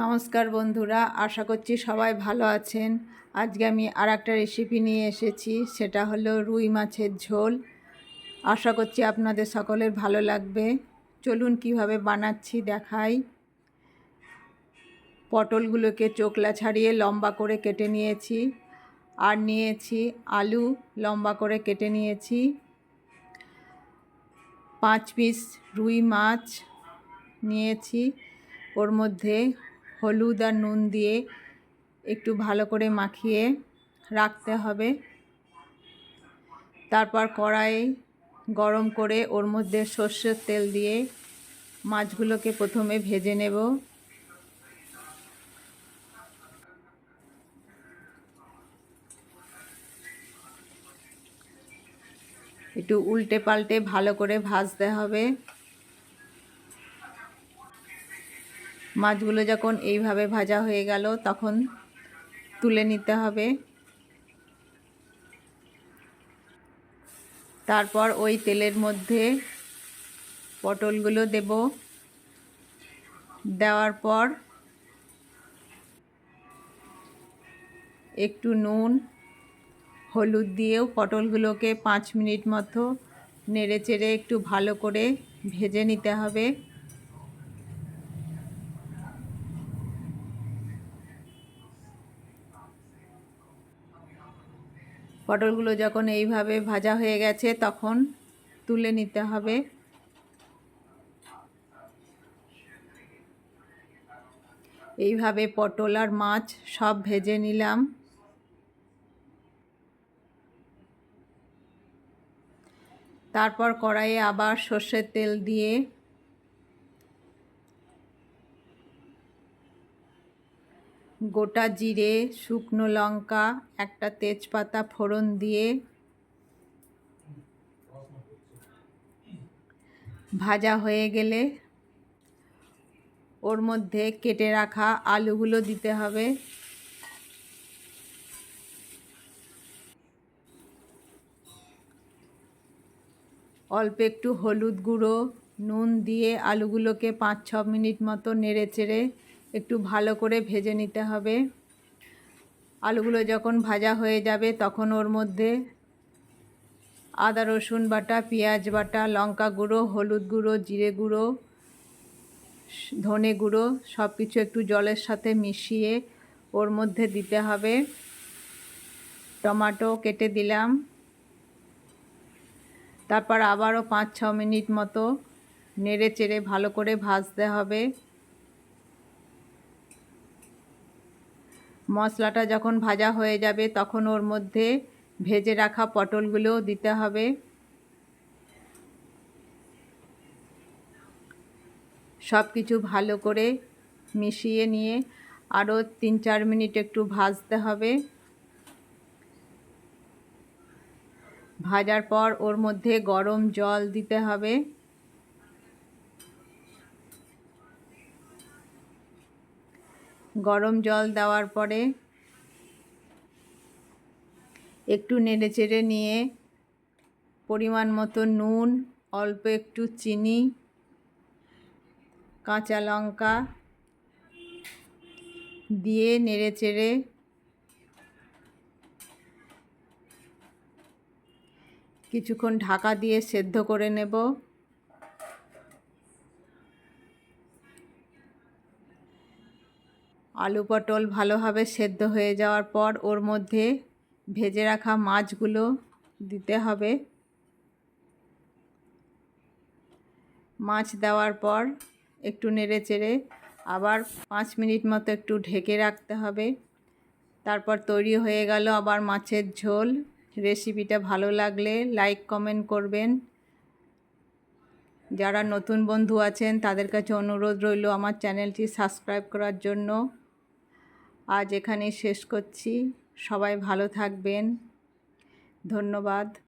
নমস্কার বন্ধুরা, আশা করছি সবাই ভালো আছেন। আজকে আমি আর একটা রেসিপি নিয়ে এসেছি, সেটা হলো রুই মাছের ঝোল। আশা করছি আপনাদের সকলের ভালো লাগবে। চলুন কীভাবে বানাচ্ছি দেখাই। পটলগুলোকে চোকলা ছাড়িয়ে লম্বা করে কেটে নিয়েছি, আর নিয়েছি আলু লম্বা করে কেটে নিয়েছি। পাঁচ পিস রুই মাছ নিয়েছি, ওর মধ্যে হলুদ আর নুন দিয়ে একটু ভালো করে মাখিয়ে রাখতে হবে। তারপর কড়াই গরম করে ওর মধ্যে সর্ষের তেল দিয়ে মাছগুলোকে প্রথমে ভেজে নেব। একটু উল্টে পাল্টে ভালো করে ভাজতে হবে। মাছগুলো যখন এইভাবে ভাজা হয়ে গেল, তখন তুলে নিতে হবে। তারপর ওই তেলের মধ্যে পটলগুলো দেব। দেওয়ার পর একটু নুন, হলুদ দিয়েও পটলগুলোকে পাঁচ মিনিট মতো নেড়ে চেড়ে একটু ভালো করে ভেজে নিতে হবে। পটলগুলো যখন এইভাবে ভাজা হয়ে গেছে, তখন তুলে নিতে হবে। এইভাবে পটল আর মাছ সব ভেজে নিলাম। তারপর কড়াইয়ে আবার সর্ষের তেল দিয়ে গোটা জিরে, শুকনো লঙ্কা, একটা তেজপাতা ফোড়ন দিয়ে ভাজা হয়ে গেলে ওর মধ্যে কেটে রাখা আলুগুলো দিতে হবে। অল্প একটু হলুদ গুঁড়ো, নুন দিয়ে আলুগুলোকে পাঁচ ছ মিনিট মতো নেড়ে চেড়ে একটু ভালো করে ভেজে নিতে হবে। আলুগুলো যখন ভাজা হয়ে যাবে, তখন ওর মধ্যে আদা, রসুন বাটা, পেঁয়াজ বাটা, লঙ্কা গুঁড়ো, হলুদ গুঁড়ো, জিরে গুঁড়ো, ধনে গুঁড়ো সব কিছু একটু জলের সাথে মিশিয়ে ওর মধ্যে দিতে হবে। টমাটো কেটে দিলাম। তারপর আবারও পাঁচ ছ মিনিট মতো নেড়ে চেড়ে ভালো করে ভাজতে হবে। মশলাটা যখন ভাজা হয়ে যাবে, তখন ওর মধ্যে ভেজে রাখা পটলগুলোও দিতে হবে। সব কিছু ভালো করে মিশিয়ে নিয়ে আরও তিন চার মিনিট একটু ভাজতে হবে। ভাজার পর ওর মধ্যে গরম জল দিতে হবে। গরম জল দেওয়ার পরে একটু নেড়ে চেড়ে নিয়ে পরিমাণ মতো নুন, অল্প একটু চিনি, কাঁচা লঙ্কা দিয়ে নেড়ে চেড়ে কিছুক্ষণ ঢাকা দিয়ে সেদ্ধ করে নেব। আলু পটল ভালোভাবে সেদ্ধ হয়ে যাওয়ার পর ওর মধ্যে ভেজে রাখা মাছগুলো দিতে হবে। মাছ দেওয়ার পর একটু নেড়ে চেড়ে আবার পাঁচ মিনিট মতো একটু ঢেকে রাখতে হবে। তারপর তৈরি হয়ে গেল আবার মাছের ঝোল। রেসিপিটা ভালো লাগলে লাইক, কমেন্ট করবেন। যারা নতুন বন্ধু আছেন তাদের কাছে অনুরোধ রইল আমার চ্যানেলটি সাবস্ক্রাইব করার জন্য। আজ এখানেই শেষ করছি। সবাই ভালো থাকবেন। ধন্যবাদ।